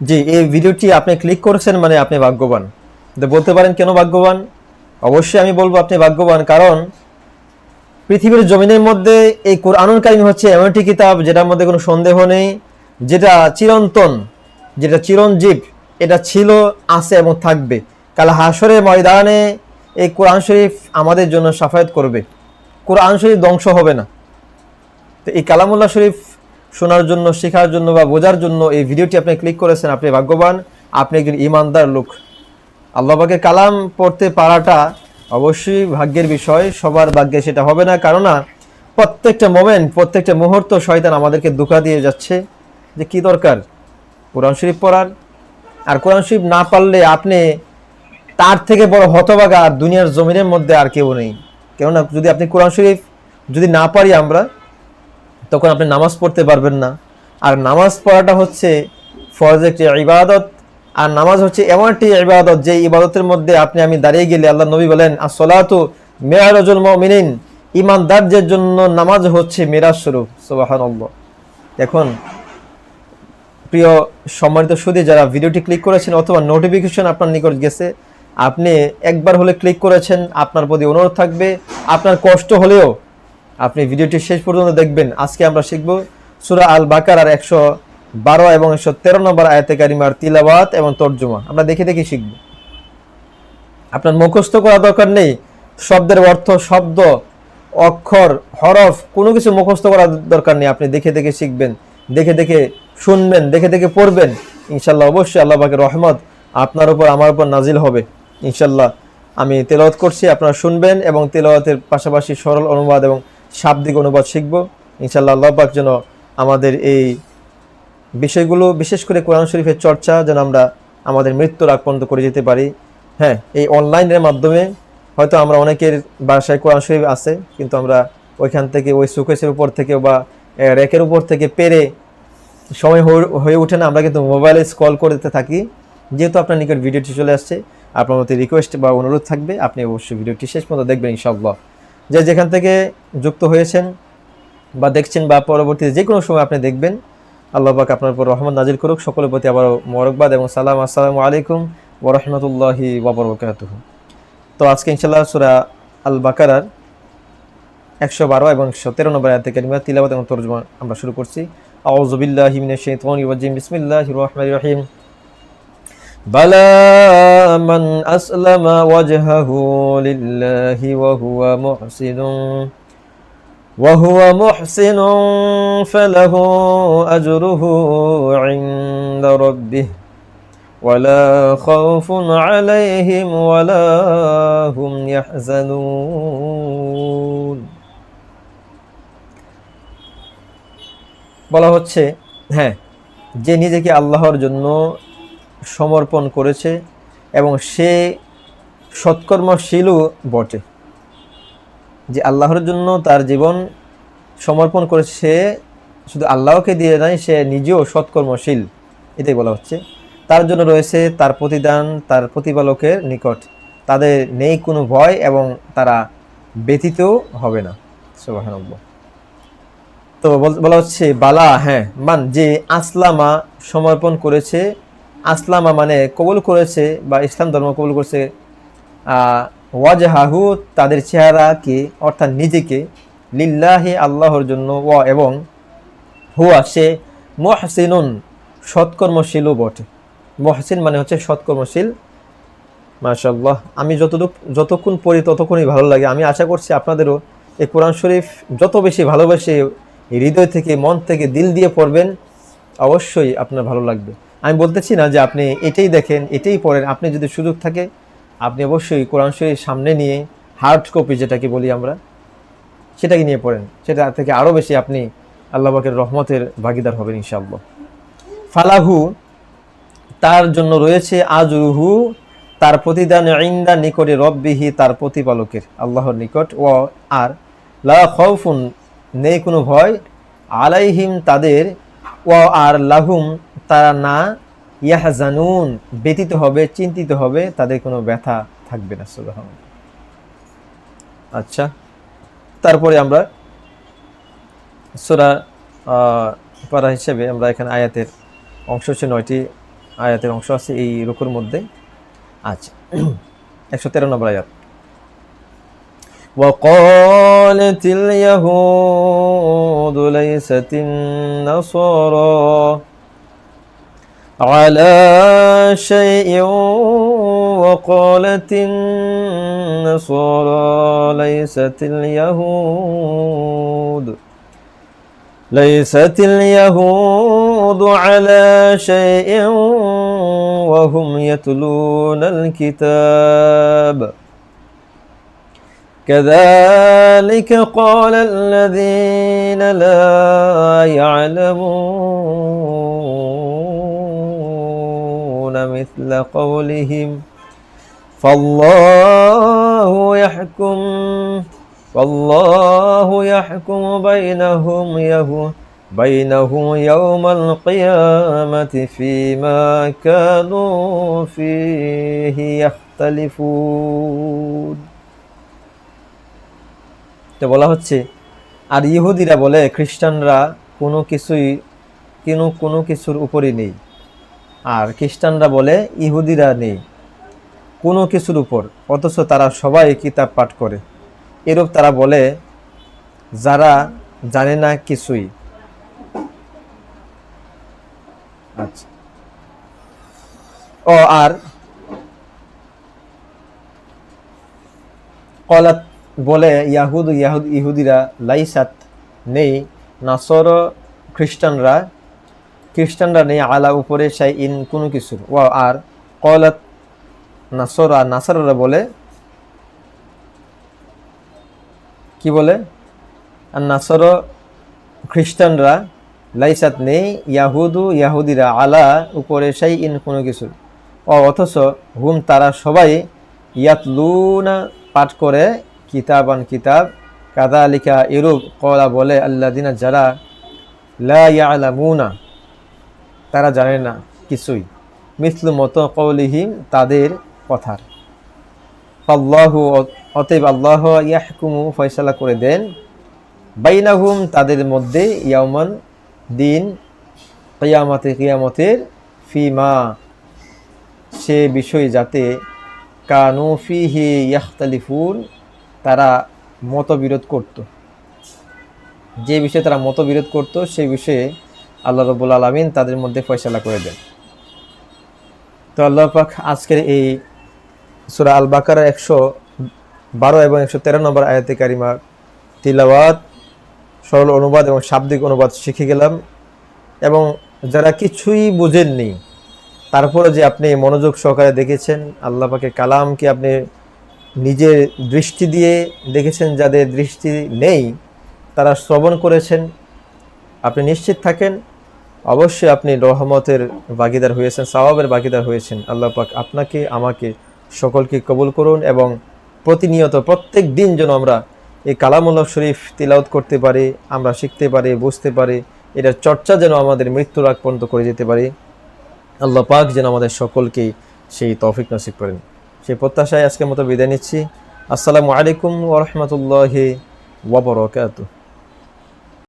জি, এই ভিডিওটি আপনি ক্লিক করেছেন মানে আপনি ভাগ্যবান। তো বলতে পারেন কেন ভাগ্যবান? অবশ্যই আমি বলব আপনি ভাগ্যবান কারণ পৃথিবীর জমিনের মধ্যে এই কোরআনুল কারিম হচ্ছে এমন একটি কিতাব যেটার মধ্যে কোনো সন্দেহ নেই, যেটা চিরন্তন, যেটা চিরঞ্জীব, এটা ছিল, আছে এবং থাকবে। কাল হাসরের ময়দানে এই কোরআন শরীফ আমাদের জন্য সাফায়াত করবে। কোরআন শরীফ ধ্বংস হবে না। তো এই কালামুল্লাহ শরীফ শোনার জন্য, শেখার জন্য বা বোঝার জন্য এই ভিডিওটি আপনি ক্লিক করেছেন, আপনি ভাগ্যবান। আপনি একজন ইমানদার লোক। আল্লাহ পাকের কালাম পড়তে পারাটা অবশ্যই ভাগ্যের বিষয়, সবার ভাগ্যে সেটা হবে না। কারণ না প্রত্যেকটা মোমেন্ট প্রত্যেকটা মুহূর্ত শয়তান আমাদেরকে ধোকা দিয়ে যাচ্ছে যে কি দরকার? কোরআন শরীফ পড়ার। আর কোরআন শরীফ না পারলে আপনি তার থেকে বড় হতবাগা আর দুনিয়ার জমিনের মধ্যে আর কেউ নেই। কেননা, যদি আপনি কোরআন শরীফ যদি না পারি আমরা তখন আপনি নামাজ পড়তে পারবেন না। আর নামাজ পড়াটা হচ্ছে ফরজ একটি ইবাদত। আর নামাজ হচ্ছে এমন একটি ইবাদত যে ইবাদতের মধ্যে আপনি, আমি দাঁড়িয়ে গেলে আল্লাহ নবী বলেন আর আসলাতু মেয়ারজুল মুমিনিন। ইমানদারদের জন্য নামাজ হচ্ছে মেরাজ স্বরূপ। সুবহানাল্লাহ। এখন প্রিয় সম্মানিত সুদী, যারা ভিডিওটি ক্লিক করেছেন অথবা নোটিফিকেশন আপনার নিকট গেছে, আপনি একবার হলে ক্লিক করেছেন, আপনার প্রতি অনুরোধ থাকবে। আপনার কষ্ট হলেও আপনি ভিডিওটি শেষ পর্যন্ত দেখবেন। আজকে আমরা শিখব সুরা আল বাকার আর একশো বারো এবং একশো তেরো নম্বর আয়াতে কারিমার তিলাবাত এবং তর্জমা। আমরা দেখে দেখে শিখব। আপনার মুখস্থ করা দরকার নেই। শব্দের অর্থ, শব্দ, অক্ষর, হরফ, কোনো কিছু মুখস্থ করার দরকার নেই। আপনি দেখে দেখে শিখবেন, দেখে দেখে শুনবেন, দেখে দেখে পড়বেন। ইনশাল্লাহ অবশ্যই আল্লাহ পাকের রহমত আপনার উপর, আমার উপর নাজিল হবে। ইনশাল্লাহ আমি তেলাওয়াত করছি, আপনারা শুনবেন এবং তেলাওয়াতের পাশাপাশি সরল অনুবাদ এবং শাব্দিক অনুবাদ শিখব। ইনশাল্লাহ আল্লাহ পাক যেন আমাদের এই বিষয়গুলো, বিশেষ করে কোরআন শরীফের চর্চা যেন আমরা আমাদের মৃত্যুর আগ পর্যন্ত করে যেতে পারি। হ্যাঁ এই অনলাইনের মাধ্যমে হয়তো আমরা অনেকের বাসায় কোরআন শরীফ আছে, কিন্তু আমরা ওইখান থেকে ওই সুকেশের উপর থেকে বা র্যাকের উপর থেকে পেরে সময় হয়ে- ওঠে না, আমরা কিন্তু মোবাইলে স্ক্রল করতে থাকি। যেহেতু আপনার নিকট ভিডিওটি চলে আসছে, আপনার মতো রিকোয়েস্ট বা অনুরোধ থাকবে, আপনি অবশ্যই ভিডিওটি শেষ পর্যন্ত দেখবেন ইনশাআল্লাহ। যে যেখান থেকে যুক্ত হয়েছেন বা দেখছেন বা পরবর্তীতে যে কোনো সময় আপনি দেখবেন, আল্লাহ পাক আপনার উপর রহমত নাজিল করুক। সকলের প্রতি আবার মোরকবাদ এবং সালাম। আসসালামু আলাইকুম ওরহমতুল্লাহি ওবরকাতুহ তো আজকে ইনশাল্লাহ সুরা আল বাকারার একশো বারো এবং একশো তেরো নম্বর আয়াতে কারিমা তিলাবাত এবং তর্জমা আমরা শুরু করছি। আউযুবিল্লাহি মিনাশ শাইতানির রাজিম। বিসমিল্লাহির রহমানির রহিম। بلى من أسلم وجهه لله وهو محسن وهو محسن فله أجره عند ربه ولا خوف عليهم ولا هم يحزنون বলা হচ্ছে হ্যাঁ যে নিজেকে আল্লাহর জন্য সমর্পণ করেছে এবং সে সৎকর্মশীলও বটে। যে আল্লাহর জন্য তার জীবন সমর্পণ করেছে সে, শুধু আল্লাহকে দিয়ে নাই, সে নিজেও সৎকর্মশীল, এটাই বলা হচ্ছে। তার জন্য রয়েছে তার প্রতিদান, তার প্রতিপালকের নিকট। তাদের নেই কোনো ভয় এবং তারা ব্যতীতও হবে না। সুবহানাল্লাহ। তো বলা হচ্ছে, বালা হ্যাঁ মান, যে আসলামা সমর্পণ করেছে আসলামা মানে কবুল করেছে বা ইসলাম ধর্ম কবুল করেছে ওয়াজহাহু তাদের চেহারাকে অর্থাৎ নিজেকে লিল্লাহি আল্লাহর জন্য ও এবং হুয়া সে মহসিনুন সৎকর্মশীলও বটে। মহসিন মানে হচ্ছে সৎকর্মশীল। মাশাল্লাহ আমি যতটুক যতক্ষণ পড়ি ততক্ষণই ভালো লাগে। আমি আশা করছি আপনাদেরও এই কোরআন শরীফ যত বেশি ভালোবেসে হৃদয় থেকে, মন থেকে দিল দিয়ে পড়বেন, অবশ্যই আপনার ভালো লাগবে। আমি বলতেছি না যে আপনি এটাই দেখেন, এটাই পড়েন, আপনি যদি সুযোগ থাকে, আপনি অবশ্যই কোরআন শরীফ সামনে নিয়ে হার্ড কপি যেটাকে বলি আমরা, সেটাকে নিয়ে পড়েন, সেটা থেকে আরও বেশি আপনি আল্লাহ পাকের রহমতের ভাগিদার হবেন ইনশাআল্লাহ। ফালাহু, তার জন্য রয়েছে আজরুহু, তার প্রতিদান ইন্দা নিকটে রব্বিহি, তার প্রতিপালকের, আল্লাহর নিকট, ও আর, লা নেই কোনো ভয়, আলাইহিম তাদের, ও আর লাহুম তারা না ইয়াহজানুন ব্যতীত হবে চিন্তিত হবে তাদের কোনো ব্যথা থাকবে না সুবহান আচ্ছা তারপরে আমরা সূরা পারা হিসেবে আমরা এখানে আয়াতের অংশ হচ্ছে নয়টি আয়াতের অংশ আছে এই রুকুর মধ্যে আচ্ছা একশো তেরো নম্বর আয়াত وقالت اليهود ليست النصارى على شيء وقالت النصارى ليست اليهود. ليست اليهود على شيء وهم يتلون الكتاب. كذلك قال الذين لا يعلمون. مثل قولهم فالله يحكم والله يحكم بينهم يهو بينهم يوم القيامة فيما كانوا فيه يختلفون তো বলা হচ্ছে আর ইহুদিরা বলে খ্রিস্টানরা কোনো কিছুই কোনো কোনো কিছুর উপরই নেই আর খ্রিস্টানরা বলে, ইহুদিরা নেই কোনো কিছুর উপর, অথচ তারা সবাই কিতাব পাঠ করে। এরূপ তারা বলে, যারা জানে না কিছুই। আচ্ছা। ও, আর কলাত বলে, ইয়াহুদ ইয়াহুদ, ইহুদিরা লাইসাত নেই। নাসর খ্রিস্টানরা খ্রিস্টানরা নেই, আলা উপরে সাই ইন কোনো কিছুর। ও আর কলাত নাসর, নাসাররা বলে, কি বলে? আর নাসর খ্রিস্টানরা লাইসাত নেই, ইয়াহুদু, ইয়াহুদিরা আলা উপরে সাই ইন কোনো কিছুর। ও অথচ হুম তারা সবাই ইয়াতলুনা পাঠ করে, কিতাবান কিতাব কাদা লিখা ইরুব কলা বলে আল্লাহ দিনা যারা লা ইয়ালামুনা। তারা জানে না কিছুই। মিসলু মতো কৌলিহিম তাদের কথার। আল্লাহু অতএব আল্লাহ ইয়াহকুমু ফয়সালা করে দেন। বাইনাহুম তাদের মধ্যে ইয়ামান দিন কিয়ামতে কিয়ামতের ফিমা। সে বিষয় যাতে কানু ফিহি ইয়াখতালিফুন, তারা মতবিরোধ করত। যে বিষয়ে তারা মতবিরোধ করত, সে বিষয়ে আল্লাহ রবুল আলমিন তাদের মধ্যে ফয়সালা করে দেন। তো আল্লাহ পাক আজকের এই সুরা আল বাকার একশো বারো এবং একশো তেরো নম্বর আয়াতে কারিমা তিলাওয়াত, সরল অনুবাদ এবং শাব্দিক অনুবাদ শিখে গেলাম। এবং যারা কিছুই বুঝেননি তারপরে যে আপনি মনোযোগ সহকারে দেখেছেন, আল্লাহ পাকে কালামকে আপনি নিজের দৃষ্টি দিয়ে দেখেছেন, যাদের দৃষ্টি নেই, তারা শ্রবণ করেছেন। আপনি নিশ্চিত থাকেন অবশ্যই আপনি রহমতের বাগিদার হয়েছেন সওয়াবের বাগিদার হয়েছেন। আল্লাহ পাক আপনাকে, আমাকে, সকলকে কবুল করুন এবং প্রতিনিয়ত প্রত্যেক দিন যেন আমরা এই কালামুল্লাহ শরীফ তিলাউত করতে পারি, আমরা শিখতে পারি, বুঝতে পারি, এটার চর্চা যেন আমাদের মৃত্যুর আগ পর্যন্ত করে যেতে পারি। আল্লাহ পাক যেন আমাদের সকলকে সেই তৌফিক নসিব করেন। সেই প্রত্যাশায় আজকের মতো বিদায় নিচ্ছি। আসসালামু আলাইকুম ওরহমতুল্লাহি ওবরকাত